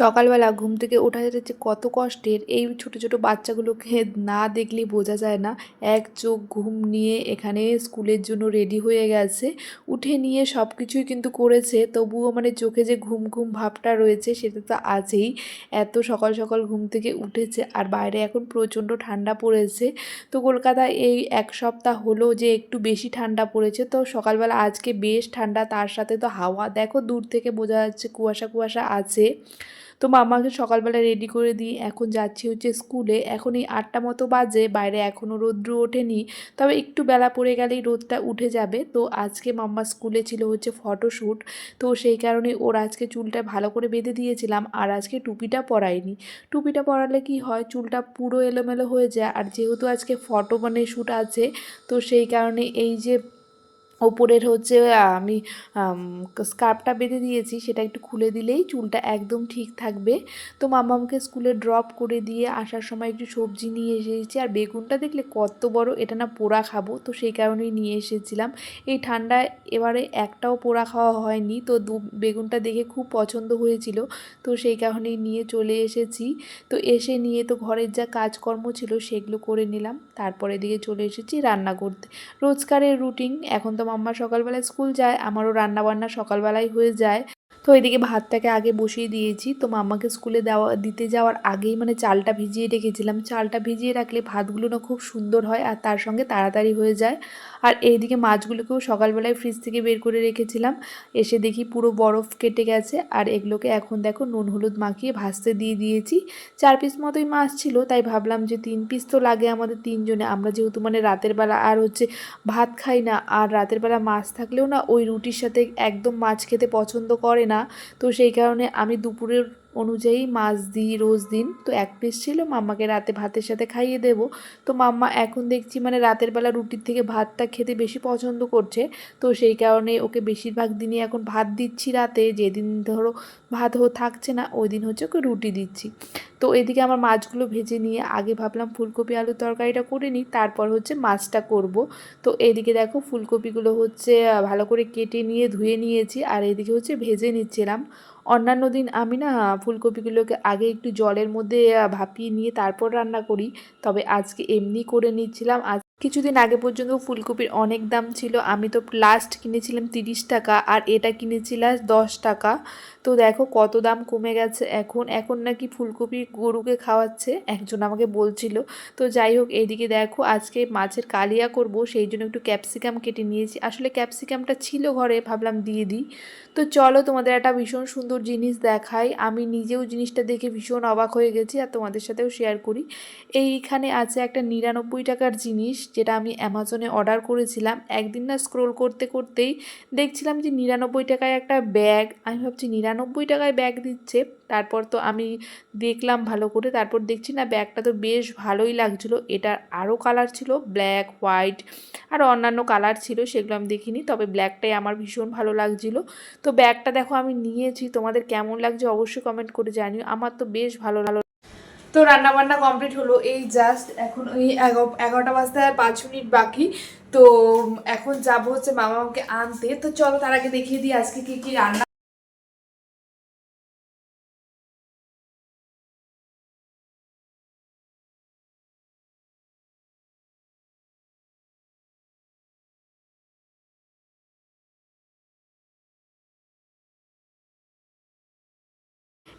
সকালবেলা ঘুম থেকে ওঠা যে কত কষ্টের, এই ছোট ছোট বাচ্চাগুলোকে না দেখলেই বোঝা যায় না। এক চোখ ঘুম নিয়ে এখানে স্কুলের জন্য রেডি হয়ে গেছে। উঠে নিয়ে সব কিছুই কিন্তু করেছে, তবুও মানে চোখে যে ঘুম ঘুম ভাবটা রয়েছে সেটা তো আছেই। এত সকাল সকাল ঘুম থেকে উঠেছে আর বাইরে এখন প্রচণ্ড ঠান্ডা পড়েছে। তো কলকাতায় এই এক সপ্তাহ হলো যে একটু বেশি ঠান্ডা পড়েছে। তো সকালবেলা আজকে বেশ ঠান্ডা, তার সাথে তো হাওয়া। দেখো দূর থেকে বোঝা যাচ্ছে কুয়াশা কুয়াশা আছে। তো মামাকে সকালবেলা রেডি করে দিই। এখন যাচ্ছি হচ্ছে স্কুলে এখন এই আটটা মতো বাজে, বাইরে এখনও রৌদ্র ওঠেনি। তবে একটু বেলা পড়ে গেলেই রোদটা উঠে যাবে। তো আজকে মাম্মা স্কুলে ছিল হচ্ছে ফটোশ্যুট তো সেই কারণে ওর আজকে চুলটা ভালো করে বেঁধে দিয়েছিলাম আর আজকে টুপিটা পরাইনি। টুপিটা পরালে কি হয়, চুলটা পুরো এলোমেলো হয়ে যায়। আর যেহেতু আজকে ফটো মানে শ্যুট আছে, তো সেই কারণে এই যে ওপরের হচ্ছে আমি স্কার্ফটা বেঁধে দিয়েছি, সেটা একটু খুলে দিলেই চুলটা একদম ঠিক থাকবে। তো মামামকে স্কুলে ড্রপ করে দিয়ে আসার সময় একটু সবজি নিয়ে এসেছি। আর বেগুনটা দেখলে কত বড়, এটা না পোড়া খাব, তো সেই কারণেই নিয়ে এসেছিলাম। এই ঠান্ডায় এবারে একটাও পোড়া খাওয়া হয়নি, তো দু, বেগুনটা দেখে খুব পছন্দ হয়েছিল, তো সেই কারণেই নিয়ে চলে এসেছি। তো এসে নিয়ে তো ঘরের যা কাজকর্ম ছিল সেগুলো করে নিলাম, তারপরে দিকে চলে এসেছি রান্না করতে। রোজকারের রুটিন, এখন তো মাম্মা সকালবেলায় স্কুল যায়, আমারও রান্নাবান্না সকালবেলায় হয়ে যায়। তো এদিকে ভাতটাকে আগে বসিয়ে দিয়েছি। তো মাম্মাকে স্কুলে দেওয়া, দিতে যাওয়ার আগেই মানে চালটা ভিজিয়ে রেখেছিলাম। চালটা ভিজিয়ে রাখলে ভাতগুলো না খুব সুন্দর হয় আর তার সঙ্গে তাড়াতাড়ি হয়ে যায়। আর এইদিকে মাছগুলোকেও সকালবেলায় ফ্রিজ থেকে বের করে রেখেছিলাম। এসে দেখি পুরো বরফ কেটে গেছে আর এগুলোকে এখন দেখো নুন হলুদ মাখিয়ে ভাজতে দিয়ে দিয়েছি। চার পিস মতোই মাছ ছিল, তাই ভাবলাম যে তিন পিস তো লাগে আমাদের তিনজনে। আমরা যেহেতু মানে রাতের বেলা আর হচ্ছে ভাত খাই না, আর রাতের বেলা মাছ থাকলেও না ওই রুটির সাথে একদম মাছ খেতে পছন্দ করে না। তো সেই কারণে আমি দুপুরের অনুযায়ী মাছ দিই, রোজ দিন। তো এক পিস ছিল, মাম্মাকে রাতে ভাতের সাথে খাইয়ে দেব। তো মাম্মা এখন দেখছি মানে রাতের বেলা রুটির থেকে ভাতটা খেতে বেশি পছন্দ করছে। তো সেই কারণে ওকে বেশিরভাগ দিনই এখন ভাত দিচ্ছি রাতে। যেদিন ধরো ভাত থাকছে না, ওই দিন হচ্ছে ওকে রুটি দিচ্ছি। তো এদিকে আমার মাছগুলো ভেজে নিয়ে আগে ভাবলাম ফুলকপি আলুর তরকারিটা করে নিই, তারপর হচ্ছে মাছটা করব। তো এদিকে দেখো ফুলকপিগুলো হচ্ছে ভালো করে কেটে নিয়ে ধুয়ে নিয়েছি আর এদিকে হচ্ছে ভেজে নিচ্ছিলাম। অন্যান্য দিন আমি না ফুলকপিগুলোকে আগে একটু জলের মধ্যে ভাপিয়ে নিয়ে তারপর রান্না করি, তবে আজকে এমনি করে নিচ্ছিলাম। আজ কিছুদিন আগে পর্যন্ত ফুলকপির অনেক দাম ছিল। আমি তো লাস্ট কিনেছিলাম তিরিশ টাকা আর এটা কিনেছিলাম দশ টাকা। তো দেখো কত দাম কমে গেছে এখন। এখন নাকি ফুলকপি গরুকে খাওয়াচ্ছে, একজন আমাকে বলছিল। তো যাই হোক এইদিকে দেখো আজকে মাছের কালিয়া করব, সেই জন্য একটু ক্যাপসিকাম কেটে নিয়েছি। আসলে ক্যাপসিকামটা ছিল ঘরে, ভাবলাম দিয়ে দিই। তো চলো তোমাদের একটা ভীষণ সুন্দর জিনিস দেখাই। আমি নিজেও জিনিসটা দেখে ভীষণ অবাক হয়ে গেছি আর তোমাদের সাথেও শেয়ার করি। এইখানে আছে একটা নিরানব্বই টাকার জিনিস। যেটা আমি অ্যামাজনে অর্ডার করেছিলাম, একদিন না স্ক্রোল করতে করতেই দেখছিলাম যে নিরানব্বই টাকায় একটা ব্যাগ আমি ভাবছি নিরানব্বই টাকায় ব্যাগ দিচ্ছে, তারপর তো আমি দেখলাম ভালো করে, তারপর দেখছি না ব্যাগটা তো বেশ ভালোই লাগছিল এটার আরও কালার ছিল ব্ল্যাক হোয়াইট আর অন্যান্য কালার ছিল, সেগুলো আমি দেখিনি, তবে ব্ল্যাকটাই আমার ভীষণ ভালো লাগছিল। তো ব্যাগটা দেখো আমি নিয়েছি, তোমাদের কেমন লাগছে অবশ্যই কমেন্ট করে জানিও, আমার তো বেশ ভালো লাগল। তো রান্না বান্না কমপ্লিট হলো। এই জাস্ট এখন ওই এগারোটা বাজতে পাঁচ মিনিট বাকি। তো এখন যাব হচ্ছে মামা আমাকে আনতে। তো চলো তার আগে দেখিয়ে দিই আজকে কি কি রান্না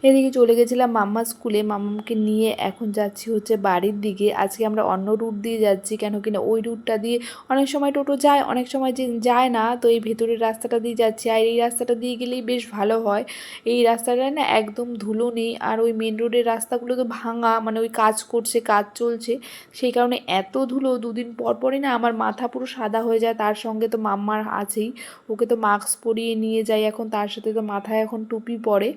এদিকে চলে গেছিলাম মাম্মা স্কুলে। মাম্মাকে নিয়ে এখন যাচ্ছি হচ্ছে বাড়ির দিকে। আজকে আমরা অন্য রুট দিয়ে যাচ্ছি কেন কিনা ওই রুটটা দিয়ে অনেক সময় টোটো যায়, অনেক সময় যে যায় না, তো এই ভেতরের রাস্তাটা দিয়ে যাচ্ছি। আর এই রাস্তাটা দিয়ে গেলেই বেশ ভালো হয়। এই রাস্তাটায় না একদম ধুলো নেই, আর ওই মেন রোডের রাস্তাগুলো তো ভাঙা মানে ওই কাজ করছে, কাজ চলছে। সেই কারণে এত ধুলো, দুদিন পর পরই না আমার মাথা পুরো সাদা হয়ে যায়। তার সঙ্গে তো মাম্মার আছেই। ওকে তো মাস্ক পরিয়ে নিয়ে যাই এখন, তার সাথে তো মাথায় এখন টুপি পরে।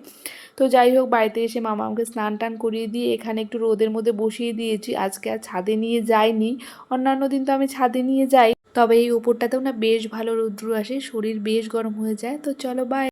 তো যাই হোক, বাড়িতে এসে মামা আমাকে স্নান টান করিয়ে দিয়ে এখানে একটু রোদের মধ্যে বসিয়ে দিয়েছি। আজকে আর ছাদে নিয়ে যাইনি। অন্যান্য দিন তো আমি ছাদে নিয়ে যাই। তবে এই উপরটাতেও না বেশ ভালো রৌদ্র আসে, শরীর বেশ গরম হয়ে যায়। তো চলো বাই